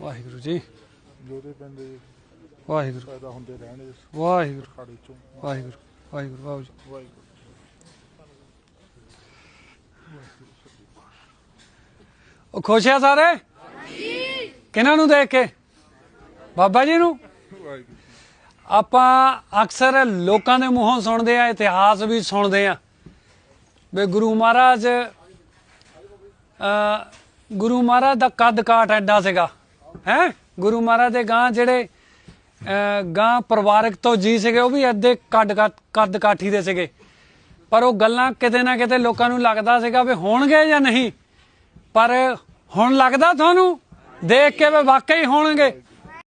ਵਾਹਿਗੁਰੂ ਜੀ। ਜੋਦੇ ਪੈਂਦੇ ਵਾਹਿਗੁਰੂ। ਪੈਦਾ ਹੁੰਦੇ ਰਹਿਣ ਇਸ ਵਾਹਿਗੁਰੂ। ਖਾੜੀ ਚੋਂ। ਵਾਹਿਗੁਰੂ। ਵਾਹਿਗੁਰੂ ਬਾਬੂ ਜੀ। ਵਾਹਿਗੁਰੂ। ਉਹ ਖੁਸ਼ ਆ ਸਾਰੇ? ਜੀ ਕਿਹਨਾਂ ਨੂੰ ਦੇਖ ਕੇ? ਬਾਬਾ ਜੀ ਨੂੰ? ਵਾਹਿਗੁਰੂ। ਆਪਾਂ ਅਕਸਰ ਲੋਕਾਂ ਦੇ ਮੂੰਹੋਂ ਸੁਣਦੇ ਆ ਇਤਿਹਾਸ ਵੀ ਸੁਣਦੇ ਆ। ਵੀ ਗੁਰੂ ਮਹਾਰਾਜ ਗੁਰੂ ਮਹਾਰਾਜ ਦਾ ਕੱਦ ਕਾਠ ਐਡਾ ਸੀਗਾ ਹੈ? ਗੁਰੂ ਮਹਾਰਾਜ ਦੇ ਗਾਂ ਜਿਹੜੇ ਅ, ਗਾਂ ਪਰਿਵਾਰਕ ਤੋਂ ਜੀ ਸੀਗੇ ਉਹ ਵੀ ਐਡੇ ਕੱਦ ਕੱਦ- ਕੱਦ ਕਾਠੀ ਦੇ ਸੀਗੇ। ਪਰ ਉਹ ਗੱਲਾਂ ਕਿਤੇ ਨਾ ਕਿਤੇ ਲੋਕਾਂ ਨੂੰ ਲੱਗਦਾ ਸੀਗਾ ਵੀ ਹੋਣਗੇ ਜਾਂ ਨਹੀਂ। ਪਰ ਹੁਣ ਲੱਗਦਾ ਤੁਹਾਨੂੰ? ਦੇਖ ਕੇ ਵੀ ਵਾਕਈ ਹੋਣਗੇ।